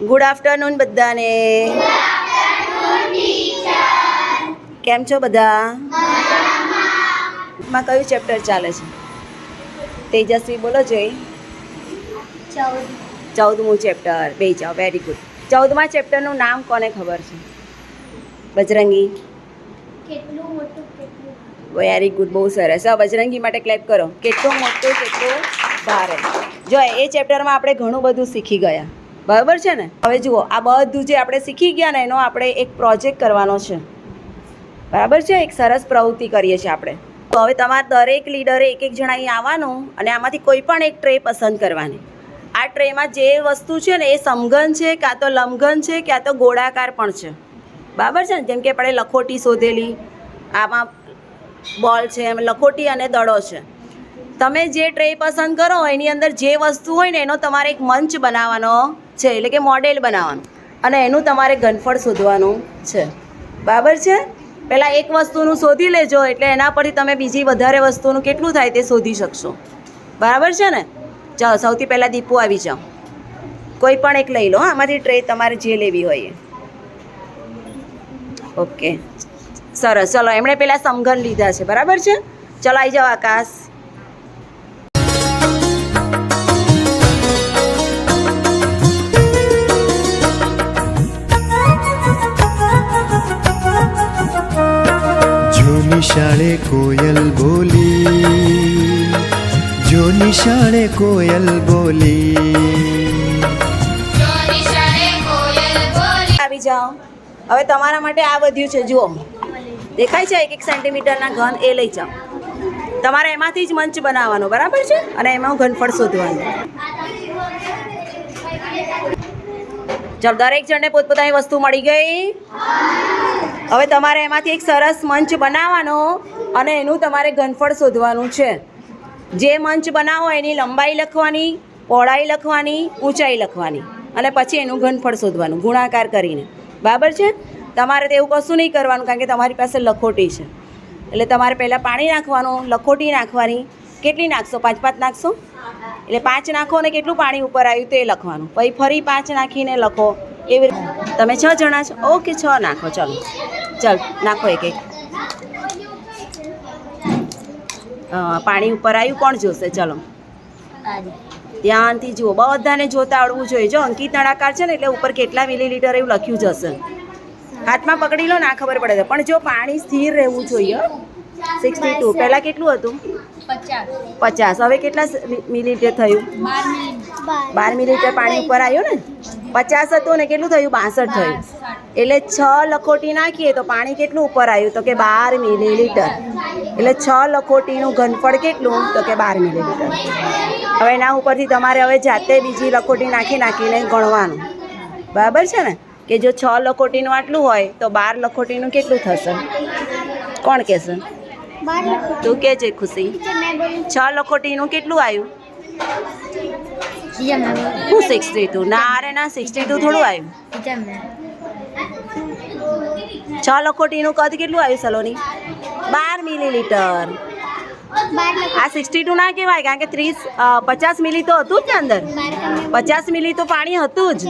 Good afternoon બધાને. કેમ છો બધા? માં કયું ચેપ્ટર ચાલે છે? તેજસ્વી બોલો જોઈ ચૌદમું ચેપ્ટર બે જાઓ વેરી ગુડ ચૌદમા ચેપ્ટરનું નામ કોને ખબર છે? બજરંગી. કેટલું વેરી ગુડ બહુ સરસ. હા બજરંગી માટે ક્લેપ કરો. કેટલું મોટું કેટલું ભારે. જો એ ચેપ્ટરમાં આપણે ઘણું બધું શીખી ગયા. બરાબર છે ને? હવે જુઓ, આ બધું જે આપણે શીખી ગયા ને, એનો આપણે એક પ્રોજેક્ટ કરવાનો છે. બરાબર છે? એક સરસ પ્રવૃત્તિ કરીએ છીએ આપણે. તો હવે તમારે દરેક લીડરે એક એક જણા અહીં આવવાનું અને આમાંથી કોઈ પણ એક ટ્રે પસંદ કરવાની. આ ટ્રેમાં જે વસ્તુ છે ને, એ સમઘન છે કાં તો લંબઘન છે, ક્યાં તો ગોળાકાર પણ છે. બરાબર છે ને? જેમ કે આપણે લખોટી શોધેલી, આમાં બોલ છે, એમ લખોટી અને દડો છે. તમે જે ટ્રે પસંદ કરો, એની અંદર જે વસ્તુ હોય ને, એનો તમારે એક મંચ બનાવવાનો છે, એટલે કે મોડેલ બનાવવાનું. અને એનું તમારે ઘનફળ શોધવાનું છે. બરાબર છે? પહેલાં એક વસ્તુનું શોધી લેજો, એટલે એના પરથી તમે બીજી વધારે વસ્તુનું કેટલું થાય તે શોધી શકશો. બરાબર છે ને? ચાલો સૌથી પહેલાં દીપુ આવી જાઓ. કોઈ પણ એક લઈ લો આમાંથી ટ્રે તમારે જે લેવી હોય ઓકે. સરસ, ચલો, એમણે પેલા સમઘન લીધા છે, બરાબર છે? ચલો આવી જાઓ આકાશ. નિશાળે કોયલ બોલી જો નિશાળે કોયલ બોલી. આવી જાઓ. હવે તમારા માટે આ વધ્યું છે જુઓ. દેખાય છે એક એક સેન્ટીમીટરના ઘન એ લઈ જાઓ. તમારે એમાંથી જ મંચ બનાવવાનો બરાબર છે? અને એમાં ઘનફળ શોધવાનું. ચાલો દરેક જણને પોતપોતાની વસ્તુ મળી ગઈ. હવે તમારે એમાંથી એક સરસ મંચ બનાવવાનો અને એનું તમારે ઘનફળ શોધવાનું છે. જે મંચ બનાવો એની લંબાઈ લખવાની, પહોળાઈ લખવાની, ઊંચાઈ લખવાની અને પછી એનું ઘનફળ શોધવાનું, ગુણાકાર કરીને. બરાબર છે? તમારે તો એવું કશું નહીં કરવાનું કારણ કે તમારી પાસે લખોટી છે. એટલે તમારે પહેલાં પાણી નાખવાનું, લખોટી નાખવાની કેટલી નાખશો? પાંચ પાંચ નાખશો? એટલે પાંચ નાખો ને કેટલું પાણી ઉપર આવ્યું તે લખવાનું. પછી ફરી પાંચ નાખીને લખો. એવી રીતે. તમે છ જણા છો? ઓકે છ નાખો. ચાલો. ચાલ નાખો એક એક. પાણી ઉપર આવ્યું. કોણ જોશે? ચલો. ધ્યાનથી જુઓ. બધાને જોતા આવડવું જોઈએ. જો અંકિત નળાકાર છે ને એટલે ઉપર કેટલા મિલીલીટર એવું લખ્યું જશે. હાથમાં પકડી લો ના ખબર પડે છે. પણ જો પાણી સ્થિર રહેવું જોઈએ. સિક્સટી ટુ પહેલાં કેટલું હતું? પચાસ. હવે કેટલા મિલીલીટર થયું? બાર મિલીલીટર પાણી ઉપર આવ્યું ને? પચાસ હતું ને કેટલું થયું? બાસઠ થયું. એટલે છ લખોટી નાખીએ તો પાણી કેટલું ઉપર આવ્યું? તો કે બાર મિલીલીટર. એટલે છ લખોટીનું ઘનફળ કેટલું? તો કે બાર મિલીલીટર. હવે એના ઉપરથી તમારે હવે જાતે બીજી લખોટી નાખી નાખીને ગણવાનું. બરાબર છે ને? કે જો છ લખોટીનું આટલું હોય તો બાર લખોટીનું કેટલું થશે? કોણ કહેશે? તું કે છે ખુશી? છ લખોટીનું કેટલું આવ્યું શું સિક્સટી ટુ ના, અરે ના સિક્સટી ટુ થોડું આવ્યું છ લખોટીનું કદ કેટલું આવ્યું સલોની? બાર મિલીલીટર. બાર આ સિક્સટી ટુ ના કહેવાય કારણ કે ત્રીસ પચાસ મિલી તો હતું જ ને અંદર. પચાસ મિલી તો પાણી હતું જ.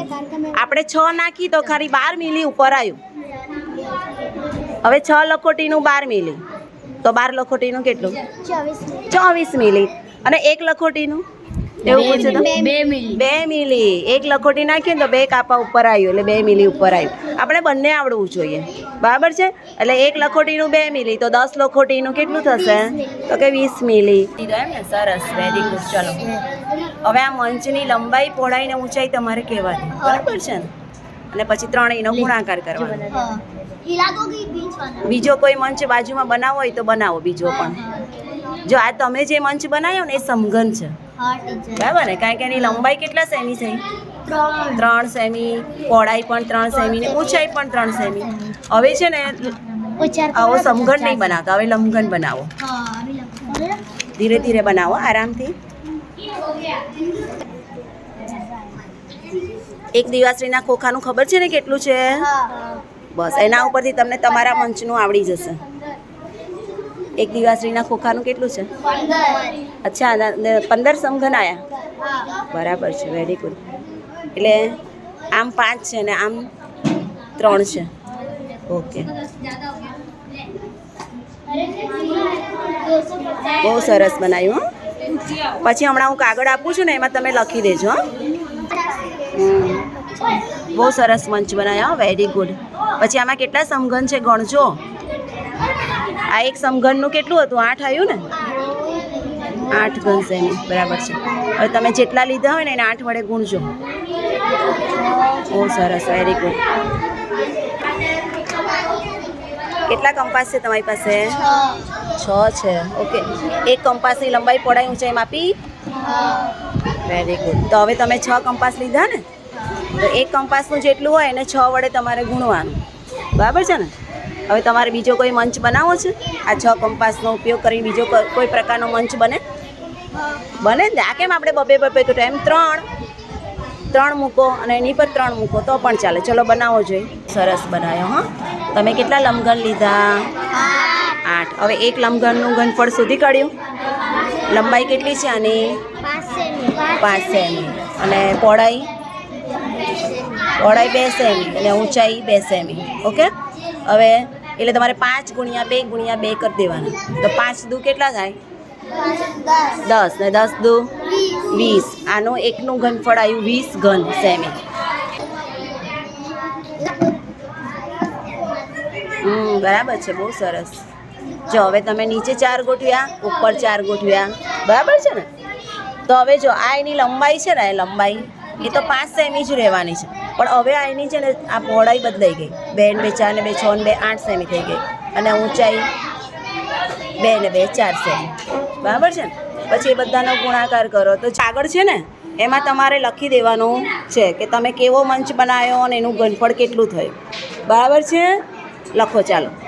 આપણે છ નાખી તો ખાલી બાર મિલી ઉપર આવ્યું હવે છ લખોટીનું બાર મિલી. તો બાર લખોટીનું કેટલું? ચોવીસ મિલી. અને એક લખોટીનું? એવું પૂછે તો બે બે મિલી. એક લખોટી નાખીએ ને તો બે કાપા ઉપર આવ્યું એટલે બે મિલી ઉપર આવ્યું. આપણે બંને આવડવું જોઈએ. બરાબર છે? એટલે એક લખોટીનું બે મિલી. તો દસ લખોટીનું કેટલું થશે? તો કે વીસ મિલી. એમ ને? સરસ. વેરી ગુડ ચલો. હવે આ મંચની લંબાઈ પહોળાઈ ને ઊંચાઈ તમારે કહેવાની. બરાબર છે ને? અને પછી ત્રણેયનો ગુણાકાર કરવાનો. બીજો કોઈ મંચ બાજુમાં બનાવો હોય તો બનાવો બીજો પણ. જો આ તમે જે મંચ બનાવ્યો ને એ સમઘન છે. બરાબર ને? કારણ કે એની લંબાઈ કેટલા સેમી થઈ? ત્રણ. સેમી. પહોળાઈ પણ ત્રણ સેમી ને ઊંચાઈ પણ ત્રણ સેમી. હવે છે ને આવો સમઘન નહીં બનાવતા હવે લંબઘન બનાવો. ધીરે ધીરે બનાવો આરામથી. એક દિવાસળીના ખોખાનું ખબર છે ને કેટલું છે? હા. બસ, એના ઉપરથી તમને તમારા મંચનું આવડી જશે. એક દિવાસરીના ખોખાનું કેટલું છે? અચ્છા પંદર સમઘન આયા? બરાબર છે વેરી ગુડ એટલે આમ પાંચ છે ને આમ ત્રણ છે. ઓકે બહુ સરસ બનાવ્યું પછી હમણાં હું કાગળ આપું છું ને, એમાં તમે લખી દેજો બહુ સરસ મંચ બનાવ્યા વેરી ગુડ પછી આમાં કેટલા સમઘન છે ગણજો આ એક સમઘનનું કેટલું હતું? આઠ આવ્યું ને? આઠ ઘન સેમી બરાબર છે. હવે તમે જેટલા લીધા હોય ને એને આઠ વડે ગુણજો બહુ સરસ વેરી ગુડ કેટલા કંપાસ છે તમારી પાસે? છ. છે ઓકે એક કંપાસની લંબાઈ પહોળાઈ ઊંચાઈ માપી વેરી ગુડ તો હવે તમે છ કંપાસ લીધા ને? તો એક કંપાસનું જેટલું હોય એને છ વડે તમારે ગુણવાનું. બરાબર છે ને? હવે તમારે બીજો કોઈ મંચ બનાવવો છે? આ છ કંપાસનો ઉપયોગ કરીને બીજો કોઈ પ્રકારનો મંચ બને? બને ને? આ કેમ આપણે બબે બબે તો એમ ત્રણ ત્રણ મૂકો અને એની પર ત્રણ મૂકો તો પણ ચાલે. ચલો બનાવો જોઈએ. સરસ બનાવ્યો હા? તમે કેટલા લમઘન લીધા? આઠ. હવે એક લમઘનનું ઘનફળ સુધી કાઢ્યું. લંબાઈ કેટલી છે આની? પાંચ સેમી. અને પહોળાઈ? પહોળાઈ બે સેમી અને ઊંચાઈ બે સેમી ઓકે? હવે એટલે તમારે પાંચ ગુણ્યા બે ગુણ્યા બે કરી દેવાના. તો પાંચ દુ કેટલા થાય? દસ. ને દસ દુ? વીસ. આનું એકનું ઘનફળ આવ્યું વીસ ઘન, સેમી હમ, બરાબર છે, બહુ સરસ. જો, હવે તમે નીચે ચાર ગોઠવ્યા, ઉપર ચાર ગોઠવ્યા. બરાબર છે ને? તો હવે જો, આ એની લંબાઈ છે ને એ લંબાઈ એ તો પાંચ સેમી જ રહેવાની છે. પણ હવે એની છે ને, આ પહોળાઈ બદલાઈ ગઈ. બે ને બે, ચાર ને બે, છ ને બે, આઠ સેમી થઈ ગઈ. અને ઊંચાઈ બે ને બે, ચાર સેમી. બરાબર છે ને? પછી એ બધાનો ગુણાકાર કરો. તો આગળ છે ને, એમાં તમારે લખી દેવાનું છે કે તમે કેવો મંચ બનાવ્યો અને એનું ઘનફળ કેટલું થયું. બરાબર છે? લખો, ચાલો.